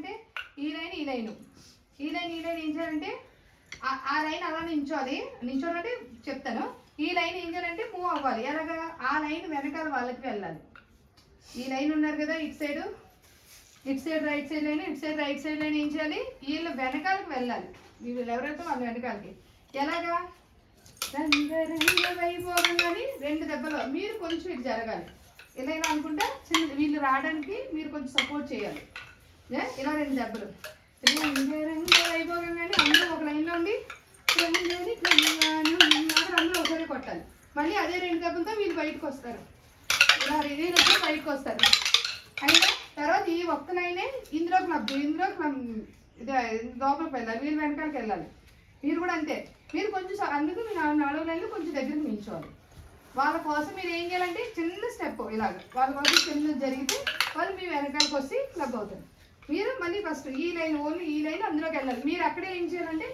చేయాలంటే ఈ లైన్ ఈ లైన్. ఈ లైన్ ఈ లైన్ ఏం చేయాలంటే ఆ- లైన్ అలా నించోది నించోనంటే చెప్తాను. ఈ లైన్ ఏం చేయాలంటే మూవ్ అవ్వాలి. ఎలాగా? ఆ లైన్ వెనకాల వాళ్ళకి వెళ్ళాలి. ఈ లైన్ ఉన్నారు కదా ఇటు సైడ్. ఇటు సైడ్ రైట్ సైడ్ లైన్ ఇటు సైడ్ రైట్ సైడ్ లైన్ ఏం చేయాలి? వీళ్ళు వెనకాలకి వెళ్ళాలి. వీళ్ళు ఎవరైతే వాళ్ళ వెనకాలకి. ఎలాగా? రంగరంగ రెండు దెబ్బలు. మీరు కొంచెం ఇటు జరగాలి. ఇలా అనుకుంటే అనుకుంటా చిన్న వీళ్ళు రావడానికి మీరు కొంచెం సపోర్ట్ చేయాలి. ఇలా రెండు దెబ్బలు. రంగరంగ వైభోగంగాని అందరూ ఒక లైన్లో ఉండి రంగరి అందరూ ఒకసారి కొట్టాలి. మళ్ళీ అదే రెండు దెబ్బలతో వీళ్ళు బయటకు వస్తారు. ఇలా రిలీజ్ వచ్చి బయటకు వస్తారు. అయితే తర్వాత ఈ ఒక్క లైనే ఇందులో క్లబ్ ఇందులో లోపలికి వెళ్ళాలి. వీళ్ళు వెనకాలకి వెళ్ళాలి. మీరు కూడా అంతే. మీరు కొంచెం అందుకు మీ నాలుగు లైన్లు కొంచెం దగ్గరికి మించుకోవాలి వాళ్ళ కోసం మీరు ఏం చేయాలంటే చిన్న స్టెప్ ఇలాగ. వాళ్ళ కోసం చిన్న జరిగితే వాళ్ళు మీ వెనకాలకి వచ్చి క్లబ్ అవుతారు మీరు మళ్ళీ ఫస్ట్ ఈ లైన్ ఓన్లీ ఈ లైన్ అందులోకి వెళ్ళాలి. మీరు అక్కడే ఏం చేయాలంటే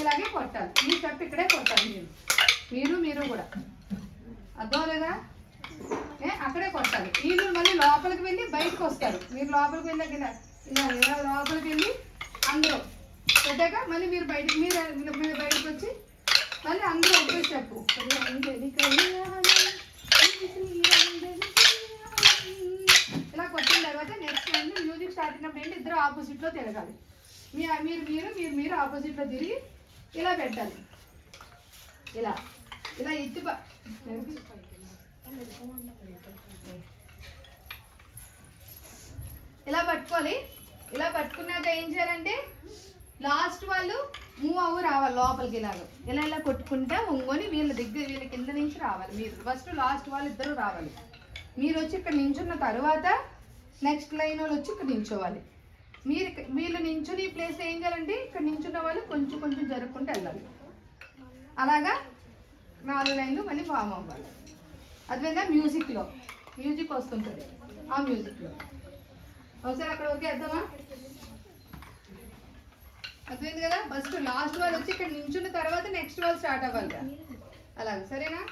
ఇలాగే కొట్టాలి. మీ స్టెప్ ఇక్కడే కొట్టాలి మీరు. మీరు మీరు కూడా. అర్థం లేదా? ఏ అక్కడే కొట్టాలి. వీళ్ళు మళ్ళీ లోపలికి వెళ్ళి బయటకు వస్తారు. మీరు లోపలికి వెళ్ళాక ఇలా ఇలా లోపలికి వెళ్ళి అందరూ పెట్టాక మళ్ళీ మీరు బయటకు మీరు మీరు బయటకు వచ్చి మళ్ళీ అందరూ ఒకే స్టెప్ ఇలా కొట్టిన తర్వాత నేను లైన్ మ్యూజిక్ స్టార్ట్ అయినప్పుడు ఏంటి ఇద్దరు ఆపోజిట్లో తిరగాలి. మీ మీరు మీరు మీరు మీరు ఆపోజిట్లో తిరిగి ఇలా పెట్టాలి. ఇలా ఇలా ఎత్తి ఇలా పట్టుకోవాలి. ఇలా పట్టుకున్నాక ఏం చేయాలంటే లాస్ట్ వాళ్ళు మూవ్ అవ్వు రావాలి లోపలికి ఇలాగ. ఇలా ఇలా కొట్టుకుంటా ఉంగొని వీళ్ళ దగ్గర వీళ్ళ కింద నుంచి రావాలి. మీరు ఫస్ట్ లాస్ట్ వాళ్ళు ఇద్దరు రావాలి. మీరు వచ్చి ఇక్కడ నించున్న తర్వాత నెక్స్ట్ లైన్ వాళ్ళు వచ్చి ఇక్కడ నించోవాలి. మీరు వీళ్ళు నించుని ఈ ప్లేస్ ఏం చేయాలంటే ఇక్కడ నించున్న వాళ్ళు కొంచెం కొంచెం జరుపుకుంటూ వెళ్ళాలి. అలాగా నాలుగు లైన్లు మళ్ళీ ఫామ్ అవ్వాలి. అదేవిధంగా మ్యూజిక్లో మ్యూజిక్ వస్తుంటుంది. ఆ మ్యూజిక్లో ఒకసారి అక్కడ ఓకే అర్థమా? అర్థమైంది కదా? ఫస్ట్ లాస్ట్ వాళ్ళు వచ్చి ఇక్కడ నించున్న తర్వాత నెక్స్ట్ వాళ్ళు స్టార్ట్ అవ్వాలి కదా. అలాగే. సరేనా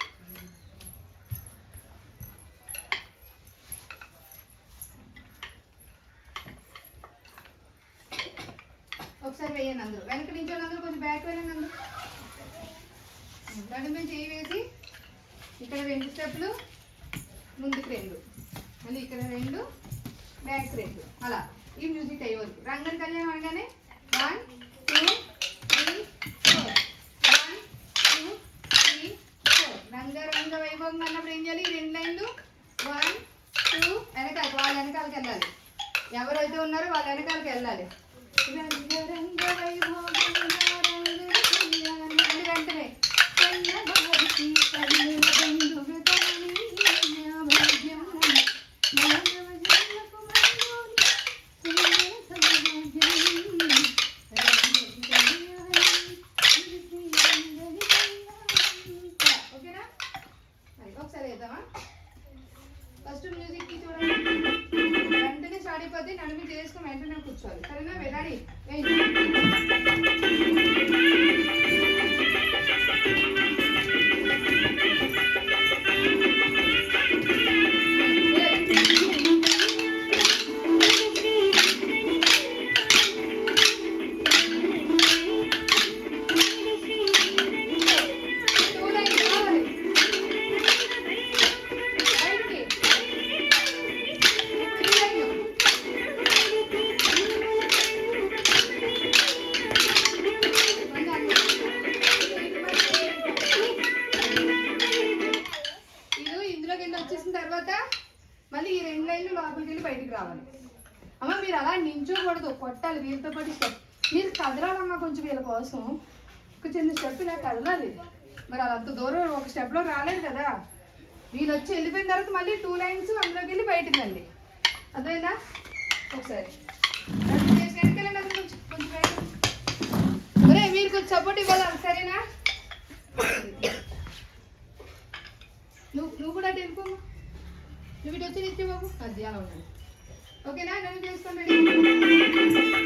ఒకసారి వేయండి అందరూ వెనక నించోని అందరూ కొంచెం బ్యాక్ వెళ్ళండి అందరూ దాని మీద చేయి వేసి ఇక్కడ రెండు స్టెప్లు ముందుకు రెండు. మళ్ళీ ఇక్కడ రెండు బ్యాక్ రెండు. అలా. ఈ మ్యూజిక్ అయ్యేవరకు రంగన్ కళ్యాణం అనగానే one two three four one two three four Ranga Ranga వైభవం అన్నప్పుడు ఏం చేయాలి? రెండు లైన్లు వన్ టూ వెనకాల వాళ్ళ వెనకాలకి వెళ్ళాలి. ఎవరైతే ఉన్నారో వాళ్ళ వెనకాలకి వెళ్ళాలి. రంగ రంగ వైభోగం రంగ కళ్యాణం అని కొట్టాలి పాటు స్టెప్ మీరు కదలాలన్నా కొంచెం వీళ్ళ కోసం. ఒక చిన్న స్టెప్ ఇలా కదలాలి. మరి అది అంత దూరం ఒక స్టెప్లో రాలేదు కదా. వీళ్ళు వచ్చి వెళ్ళిపోయిన తర్వాత మళ్ళీ టూ లైన్స్ అందులోకి వెళ్ళి బయటికి రండి. అదేనా ఒకసారి. అది కొంచెం కొంచెం మీరు కొంచెం సపోర్ట్ ఇవ్వాలి? సరేనా? నువ్వు నువ్వు కూడా అటు నువ్వు ఇటు వచ్చి నిత్య బాబు. అది అలా ఉండండి ఓకేనా? నేను చేసుకోండి మేడం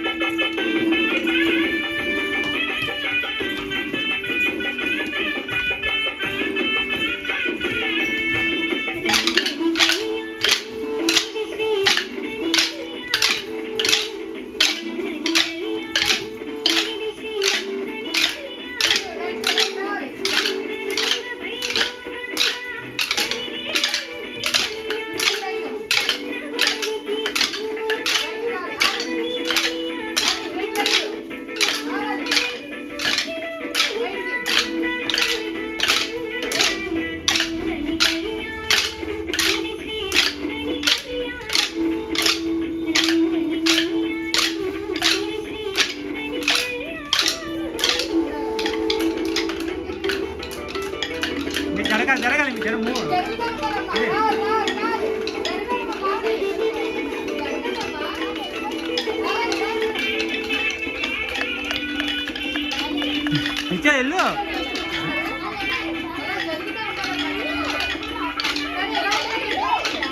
వెళ్ళు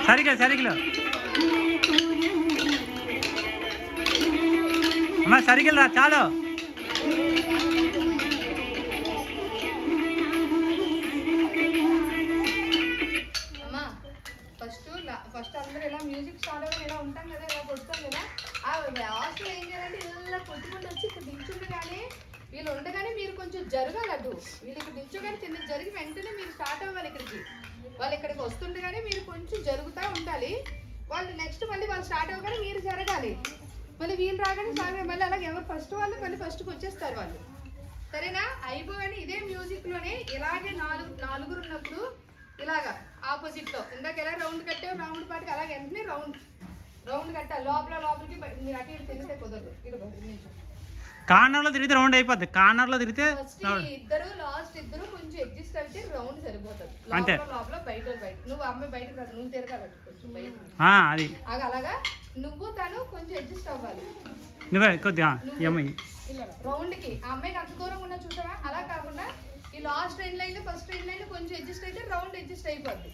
సరిగ్గా సరిగ్గా. అమ్మా సరిగ్గా రా చాలు. వీళ్ళు ఇక్కడ నిల్చోగానే చిన్న జరిగి వెంటనే మీరు స్టార్ట్ అవ్వాలి ఇక్కడికి. వాళ్ళు ఇక్కడికి వస్తుండగానే మీరు కొంచెం జరుగుతూ ఉండాలి. వాళ్ళు నెక్స్ట్ మళ్ళీ వాళ్ళు స్టార్ట్ అవ్వగానే మీరు జరగాలి. మళ్ళీ వీళ్ళు రాగానే సాగే మళ్ళీ అలాగే ఎవరు ఫస్ట్ వాళ్ళు మళ్ళీ ఫస్ట్కి వచ్చేస్తారు వాళ్ళు. సరేనా? అయిపోగానే ఇదే మ్యూజిక్లోనే ఇలాగే నాలుగు నాలుగురు ఉన్నప్పుడు ఇలాగా ఆపోజిట్లో ఇందాక ఎలా రౌండ్ కట్టావు? రౌండ్ పాటికి అలాగే వెంటనే రౌండ్ రౌండ్ కట్టాలి. లోపల లోపలికి మీరు అటు ఇటు తిరిగితే కుదరదు. ఇటు నిమిషం. కార్నర్లో తిరిగితే రౌండ్ అయిపోద్ది. కార్నర్లో తిరిగితే ఇద్దరు లాస్ట్ ఇద్దరు కొంచెం అడ్జస్ట్ అయితే రౌండ్ సరిపోతుంది. అంతే. లోపల బయట బయట. నువ్వు అమ్మాయి బయటకు రాదు నువ్వు తిరగాలి కొంచెం బయట. అది. అలాగా. నువ్వు తను కొంచెం అడ్జస్ట్ అవ్వాలి. నువ్వే కొద్దిగా ఈ అమ్మాయి. రౌండ్కి. ఆ అమ్మాయికి అంత దూరం ఉన్న చూసావా? అలా కాకుండా ఈ last train line first train line కొంచెం అడ్జస్ట్ అయితే రౌండ్ అడ్జస్ట్ అయిపోద్ది.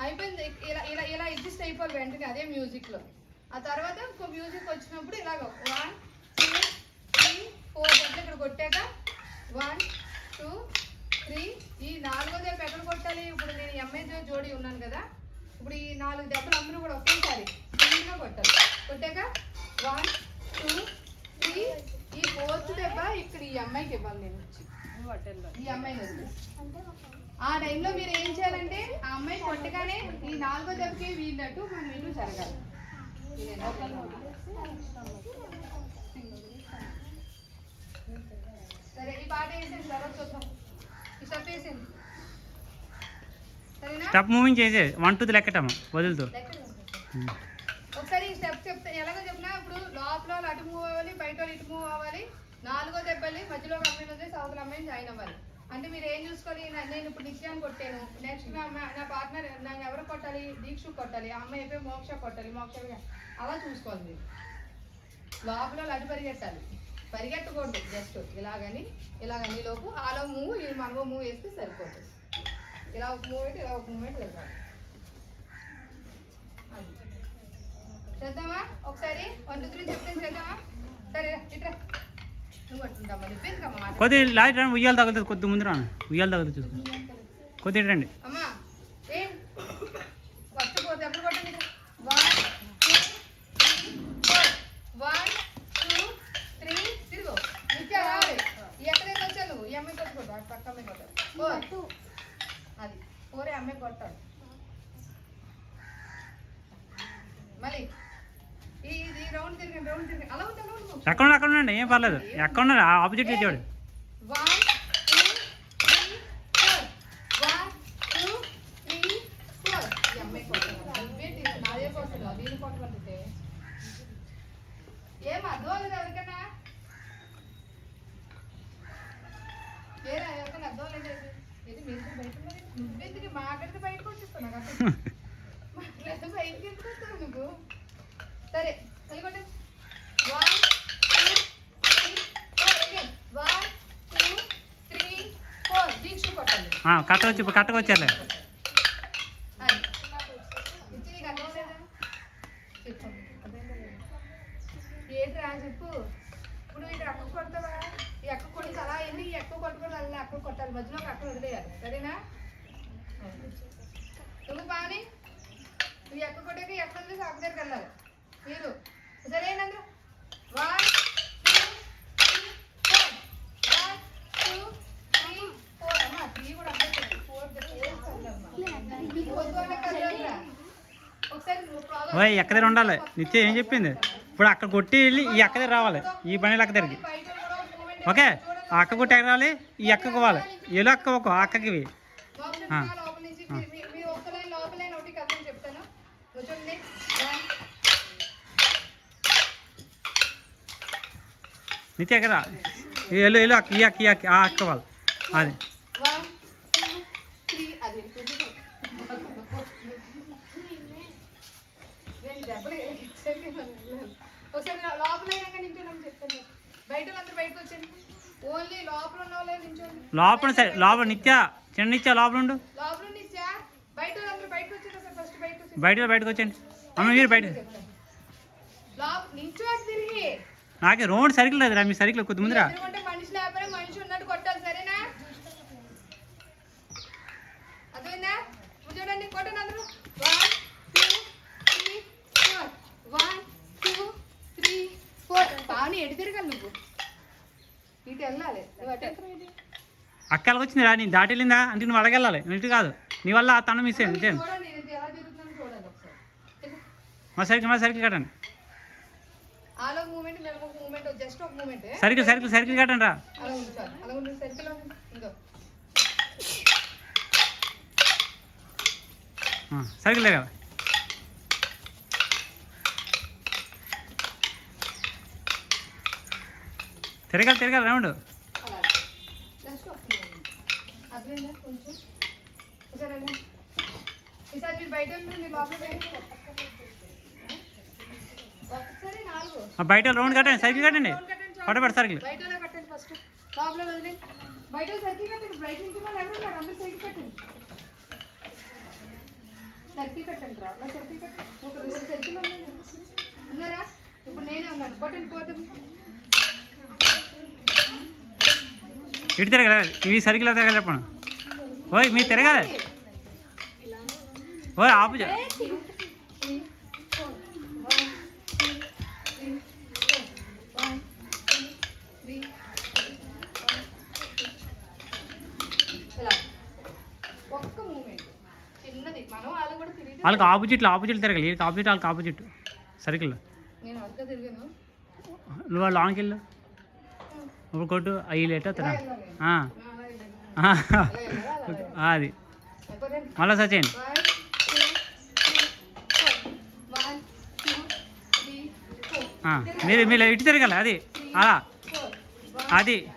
అయిపోయింది. ఇలా ఇలా ఇలా అడ్జస్ట్ అయిపోవాలి వెంటనే అదే మ్యూజిక్లో. ఆ తర్వాత ఇంకో మ్యూజిక్ వచ్చినప్పుడు ఇలాగ. వన్ ఫోర్ దెబ్బలు ఇక్కడ కొట్టాక వన్ టూ త్రీ. ఈ నాలుగో దెబ్బ ఎక్కడ కొట్టాలి? ఇప్పుడు నేను ఎంఐతో జోడి ఉన్నాను కదా. ఇప్పుడు ఈ నాలుగు దెబ్బలు అందరూ కూడా ఒకేసారి క్లీన్గా కొట్టాలి. కొట్టాక వన్ టూ త్రీ. ఈ ఫోర్త్ దెబ్బ ఇక్కడ ఈ అమ్మాయికి ఇవ్వాలి నేను ఈ అమ్మాయిని ఆ టైంలో మీరు ఏం చేయాలంటే ఆ అమ్మాయి కొట్టగానే ఈ నాలుగో దెబ్బకి వీళ్ళట్టు మనం ఇల్లు జరగాలి ఇదేనా? సరే ఈ పాట వేసేసి తర్వాత చూద్దాం ఈ స్టెప్ వేసింది సరేనా స్టెప్ మూవింగ్ చేసే వన్ టూ లెక్కటమ్మ. వదులుతూ. ఒకసారి ఈ స్టెప్ చెప్తే ఎలాగో చెప్పినా ఇప్పుడు లోపల అటు మూవ్ అవ్వాలి బయట వాళ్ళు ఇటు మూవ్ అవ్వాలి. నాలుగో దెబ్బలి మధ్యలో ఒక అమ్మాయిని వదిలేసి అవతల అమ్మాయిని జాయిన్ అవ్వాలి. అంటే మీరు ఏం చూసుకోవాలి? నేను ఇప్పుడు నిత్యాన్ని కొట్టాను. నెక్స్ట్ నా నా పార్ట్నర్ నన్ను ఎవరు కొట్టాలి? దీక్ష కొట్టాలి. ఆ అమ్మాయి అయిపోయి మోక్ష కొట్టాలి. మోక్ష అలా చూసుకోవాలి మీరు. లోపల అటు పరిగెట్టాలి పరిగెట్టకూడదు జస్ట్ ఇలాగని ఇలాగని ఈ లోపు. ఆలో మూవ్ ఇది మూవ్ వేస్తే సరిపోతుంది. ఇలా ఒక అయితే ఇలా ఒక సరిపోతుంది అది. చేద్దామా ఒకసారి వన్ టూ త్రీ చెప్తే చేద్దామా సరే ఇట్రా. నువ్వు పట్టుకుంటామా కొద్ది లాస్ట్ రండి ఉయ్యాలు తగులుతుంది కొద్ది ముందు రాను. ఉయ్యాలు తగులుతుంది చూసుకో. కొద్ది రండి. అమ్మా ఏం? One two three four. One two three తిరుగు. నిత్య రావాలి ఎక్కడైతే వచ్చా నువ్వు. ఈ అమ్మాయి పక్క అమ్మాయి కొట్టాడు ఫోర్. ఈ అమ్మాయి కొట్టాడు మళ్ళీ. ఈ రౌండ్ తిరిగి తిరిగి. అలా అక్కడ ఉండండి ఏం పర్లేదు. ఎక్కడ ఉన్నారు ఆపోజిట్ చేసేవాడు సరే వెళ్ళిపోతే one two three four again. One two three four Deeksha కొట్టాలి కట్ట వచ్చి ఇప్పుడు కట్టకు వచ్చారులే అది. ఇచ్చి నీకు అర్థం లేదా చెప్పు ఏంట్రా చెప్పు. ఇప్పుడు వీటి అక్క కొడతావా? ఈ అక్క కొట్టి అలా వెళ్ళి ఈ అక్క కొట్టకూడదు అలా అక్క కొట్టాలి. మధ్యలో ఒక అక్క వదిలేయాలి. సరేనా? నువ్వు పాని. ఈ అక్క కొట్టాక వదిలేసి అక్క దగ్గరికి వెళ్ళాలి. మీరు సరేనందు one two three four one two three four అమ్మా త్రీ కూడా అర్థం ఫోర్ వద్దు అంటే కదలరా. ఒకసారి నువ్వు ప్రాబ్లం ఓయ్ ఎక్క దగ్గర ఉండాలి? నిత్య ఏం చెప్పింది? ఇప్పుడు అక్కడ కొట్టి వెళ్ళి ఈ అక్క దగ్గర రావాలి. ఈ పని అక్క దగ్గరికి ఓకే? ఆ అక్క కొట్టి ఎక్కడ రావాలి? ఈ అక్కకు పోవాలి. ఏలో అక్క ఒక అక్కకి ఇవి. లోపల ఆ. నుంచి లోపల నుంచి మీ- మీ- మీ ఒక్క లైన్ లోపల లైన్ ఒకటి కథలు చెప్తాను నువ్వు చూడండి One, నిత్య ఎక్కడ వెళ్ళు వెళ్ళు అక్క ఈ అక్క ఈ అక్క ఆ అక్క వాళ్ళు అది. ఒకసారి లోపల బయట బయటకు సరే లోపల నిత్య చిన్న నిత్య లోపల ఉండు. బయట బయటకు వచ్చండి అమ్మ మీరు బయట నించో తిరిగి. నాకే రోడ్ సర్కిల్ లేదురా మీ సర్కిల్ కొద్ది ముందురా. ఎదురుకుంటే మనిషి లేకపోయినా మనిషి ఉన్నట్టు కొట్టాలి సరేనా? అర్థమైందా? ఇప్పుడు చూడండి కొట్టండి అందరూ. One two three four one two three four Pavani ఎటు తిరగాలి నువ్వు? ఇటు వెళ్ళాలి. నువ్వు అటు వెళ్తున్నావు ఏంటి? అక్కడికి వచ్చిందిరా నీ దాటి వెళ్ళిందా? అంటే నువ్వు అడగెళ్ళాలి ఇటు కాదు. నీ వల్ల తన మిస్ అయింది. మా సర్కిల్ మా సర్కిల్ కట్టండి ఆలో మూమెంట్ మేము మూమెంట్ జస్ట్ ఒక మూమెంట్ సర్కిల్ సర్కిల్ సర్కిల్ కట్టండి రా. సర్కిల్ లేక తిరగాలి తిరగాలి రౌండ్. బయట రండి. కట్టండి సర్కిల్ కట్టండి. రౌండ్ కట్టండి చాలు. పడబడి సర్కిల్ బయట కట్టండి ఫస్ట్ లోపల వదిలేండి బయట సర్కిల్ కట్టండి. బయట నుంచి వాళ్ళు ఎవరు ఉన్నారు అందరూ సర్కిల్ కట్టండి. సర్కిల్ కట్టండి రా. నా సర్కిల్ కట్టండి. ఒక రెండు సర్కిల్ ఉన్నాయి. ఉన్నారా? ఇప్పుడు నేనే ఉన్నాను. కొట్టండి పోతుంది ఇటు తిరగాలి. ఇవి సర్కిల్ తిరగాలి చెప్పండి ఓయ్ మీరు తిరగాలి. ఓయ్ ఆపు చే- ఒక్క మూమెంట్ చిన్నది మనం వాళ్ళు కూడా తిరిగి వాళ్ళకి ఆపోజిట్లు ఆపోజిట్ తిరగాలి. వీళ్ళకి ఆపోజిట్ వాళ్ళకి ఆపోజిట్. సర్కిల్ నేను అంతా తిరిగాను. నువ్వు లాంగ్కి వెళ్ళు? ఇప్పుడు కొట్టు అయ్యి లేట. అది. మళ్ళీ సచిన్. మీరు మీరు ఇటు తిరగాలి అది. అలా. అది.